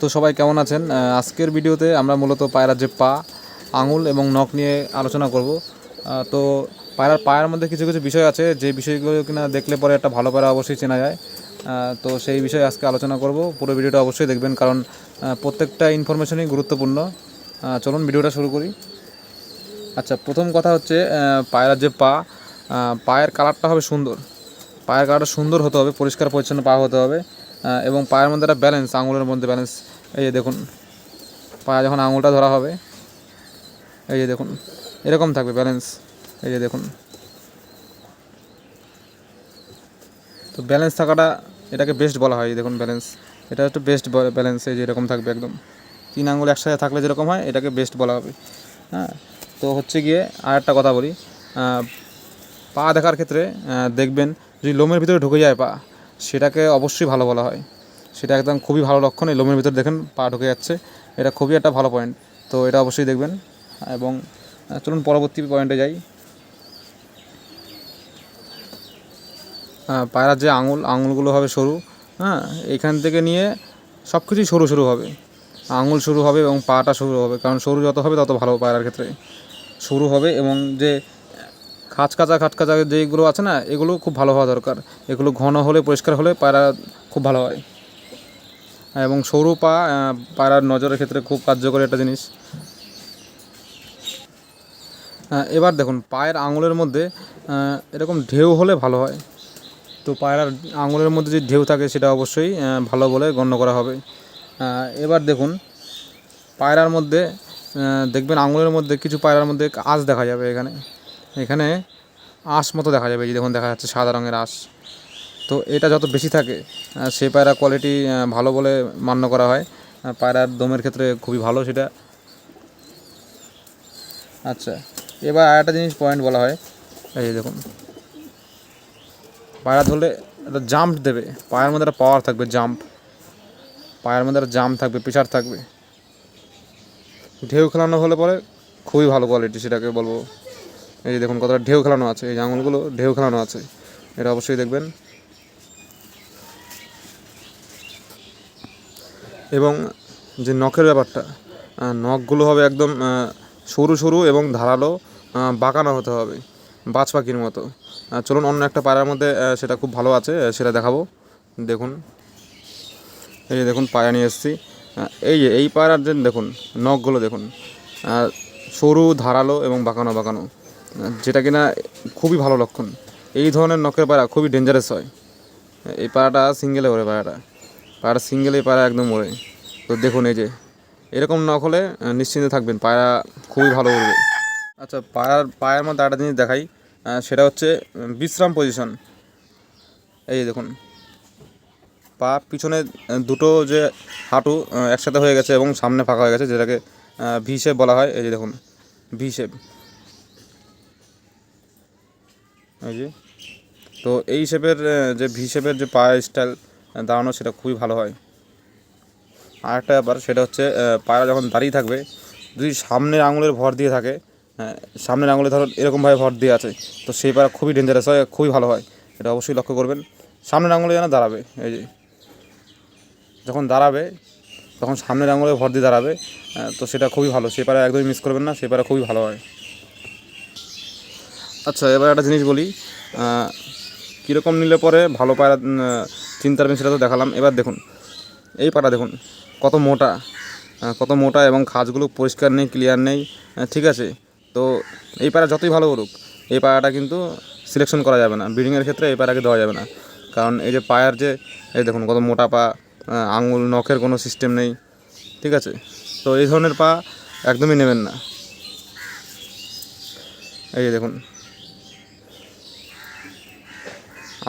তো সবাই কেমন আছেন? আজকের ভিডিওতে আমরা মূলত পায়রার যে পা, আঙুল এবং নখ নিয়ে আলোচনা করব। তো পায়রার পায়ের মধ্যে কিছু কিছু বিষয় আছে, যে বিষয়গুলো কিনা দেখলে পরে একটা ভালো পায়রা অবশ্যই চেনা যায়। তো সেই বিষয়ে আজকে আলোচনা করব। পুরো ভিডিওটা অবশ্যই দেখবেন কারণ প্রত্যেকটা ইনফরমেশনই গুরুত্বপূর্ণ। চলুন ভিডিওটা শুরু করি। আচ্ছা প্রথম কথা হচ্ছে পায়রার যে পা পায়ের কালারটা হবে সুন্দর। পায়ের কালারটা সুন্দর হতে হবে, পরিষ্কার পরিচ্ছন্ন পা হতে হবে। এবং পায়ের মধ্যে একটা ব্যালেন্স আঙুলের মধ্যে ব্যালেন্স এই যে দেখুন, পায়ে যখন আঙুলটা ধরা হবে, এই যে দেখুন, এরকম থাকবে ব্যালেন্স এই যে দেখুন। তো ব্যালেন্স থাকাটা এটাকে বেস্ট বলা হয় দেখুন ব্যালেন্স এটা হচ্ছে বেস্ট ব্যালেন্স এই যে এরকম থাকবে একদম। তিন আঙুল একসাথে থাকলে যেরকম হয়, এটাকে বেস্ট বলা হবে। হ্যাঁ? তো হচ্ছে গিয়ে আর একটা কথা বলি। পা দেখার ক্ষেত্রে দেখবেন, যদি লোমের ভিতরে ঢুকে যায় পা সেটাকে অবশ্যই ভালো বলা হয়। সেটা একদম খুবই ভালো লক্ষণ, এই লোমের ভিতরে দেখেন পা ঢুকে যাচ্ছে। এটা খুবই একটা ভালো পয়েন্ট তো এটা অবশ্যই দেখবেন। এবং চলুন পরবর্তী পয়েন্টে যাই। পায়রার যে আঙুল, আঙুলগুলো হবে সরু হ্যাঁ এখান থেকে নিয়ে সব কিছুই সরু সরু হবে। আঙুল শুরু হবে এবং পাটা শুরু হবে, কারণ সরু যত হবে তত ভালো পায়রার ক্ষেত্রে। শুরু হবে এবং যে খাঁচ কাচা খাঁচ কাচা যেগুলো আছে না, এগুলো খুব ভালো হওয়া দরকার। এগুলো ঘন হলে, পরিষ্কার হলে পায়রা খুব ভালো হয়। এবং সরু পা পায়রার নজরের ক্ষেত্রে খুব কার্যকরী একটা জিনিস। এবার দেখুন, পায়ের আঙুলের মধ্যে এরকম ঢেউ হলে ভালো হয়। তো পায়রার আঙুলের মধ্যে যে ঢেউ থাকে, সেটা অবশ্যই ভালো বলে গণ্য করা হবে। এবার দেখুন, পায়রার মধ্যে দেখবেন আঙুলের মধ্যে, কিছু পায়রার মধ্যে আঁশ দেখা যাবে এখানে। এখানে আঁশ মতো দেখা যাবে যে দেখুন, দেখা যাচ্ছে সাদা রঙের আঁশ। তো এটা যত বেশি থাকে সে পায়রা কোয়ালিটি ভালো বলে মান্য করা হয়। পায়রার দমের ক্ষেত্রে খুবই ভালো সেটা। আচ্ছা এবার আর একটা জিনিস পয়েন্ট বলা হয়। এই দেখুন, পায়রা ধরলে একটা জাম্প দেবে। পায়ের মধ্যে একটা পাওয়ার থাকবে জাম্প পায়ের মধ্যে একটা জাম্প থাকবে প্রেশার থাকবে। ঢেউ খেলানো হলে পরে খুবই ভালো কোয়ালিটি সেটাকে বলব। এই যে দেখুন কতটা ঢেউ খেলানো আছে, এই আঙুলগুলো ঢেউ খেলানো আছে। এটা অবশ্যই দেখবেন। এবং যে নখের ব্যাপারটা নখগুলো হবে একদম সরু সরু এবং ধারালো বাঁকানো হতে হবে, বাজ পাখির মতো। চলুন অন্য একটা পায়রার মধ্যে সেটা খুব ভালো আছে সেটা দেখাবো। দেখুন। এই যে দেখুন পায়রা নিয়ে এসেছি। এই যে, এই পায়রার যে দেখুন, নখগুলো দেখুন সরু, ধারালো এবং বাঁকানো বাঁকানো। যেটা কিনা খুবই ভালো লক্ষণ। এই ধরনের নখের পায়রা খুবই ডেঞ্জারাস হয়। এই পাড়াটা সিঙ্গেলে ওরে পায়রাটা। পায়রা সিঙ্গেলে পাড়া একদম ওরে তো দেখুন এই যে, এরকম নখ হলে নিশ্চিন্তে থাকবেন, পায়রা খুবই ভালো উড়বে। আচ্ছা পায়রার, পায়ের মধ্যে একটা জিনিস দেখাই সেটা হচ্ছে বিশ্রাম পজিশন এই দেখুন, পা পিছনে দুটো যে হাঁটু একসাথে হয়ে গেছে এবং সামনে ফাঁকা হয়ে গেছে, যেটাকে ভি শেপ বলা হয়। এই যে দেখুন ভি শেপ যে তো এই শেপের যে ভি শেপের যে পায়ের স্টাইল দাঁড়ানো সেটা খুবই ভালো হয়। আর একটা ব্যাপার সেটা হচ্ছে পায়রা যখন দাঁড়িয়ে থাকবে যদি সামনের আঙুলের ভর দিয়ে থাকে হ্যাঁ, সামনের আঙুলে ধরো এরকমভাবে ভর দিয়ে আছে তো সেই পায়রা খুবই ডেঞ্জারাস হয় খুবই ভালো হয়। এটা অবশ্যই লক্ষ্য করবেন। সামনের আঙুলে যেন দাঁড়াবে এই যে। যখন দাঁড়াবে তখন সামনের আঙুলে ভর দিয়ে দাঁড়াবে তো সেটা খুবই ভালো। সে পায়রা একদমই মিস করবেন না সে পায়রা খুবই ভালো হয়। আচ্ছা এবার একটা জিনিস বলি। কীরকম নিলে পরে ভালো পায়রা চিন্তার পারবেন সেটা তো দেখালাম। এবার দেখুন, এই পাটা দেখুন, কত মোটা কত মোটা এবং খাঁজগুলো পরিষ্কার নেই ক্লিয়ার নেই ঠিক আছে? তো এই পাড়া যতই ভালো করুক, এই পাড়াটা কিন্তু সিলেকশন করা যাবে না। ব্রিডিংয়ের ক্ষেত্রে এই পাড়াকে দেওয়া যাবে না। কারণ এই যে পায়ের যে, এই দেখুন, কত মোটা পা আঙুল, নখের কোনো সিস্টেম নেই, ঠিক আছে? তো এই ধরনের পা একদমই নেবেন না। এই দেখুন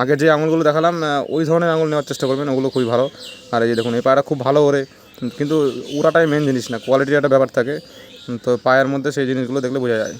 আগে যে আঙুলগুলো দেখালাম ওই ধরনের আঙুল নেওয়ার চেষ্টা করবেন, ওগুলো খুবই ভালো। আর এই যে দেখুন, এই পায়রা খুব ভালো ওরে কিন্তু উড়াটাই মেন জিনিস না কোয়ালিটির একটা ব্যাপার থাকে। তো পায়ের মধ্যে সেই জিনিসগুলো দেখলে বোঝা যায়।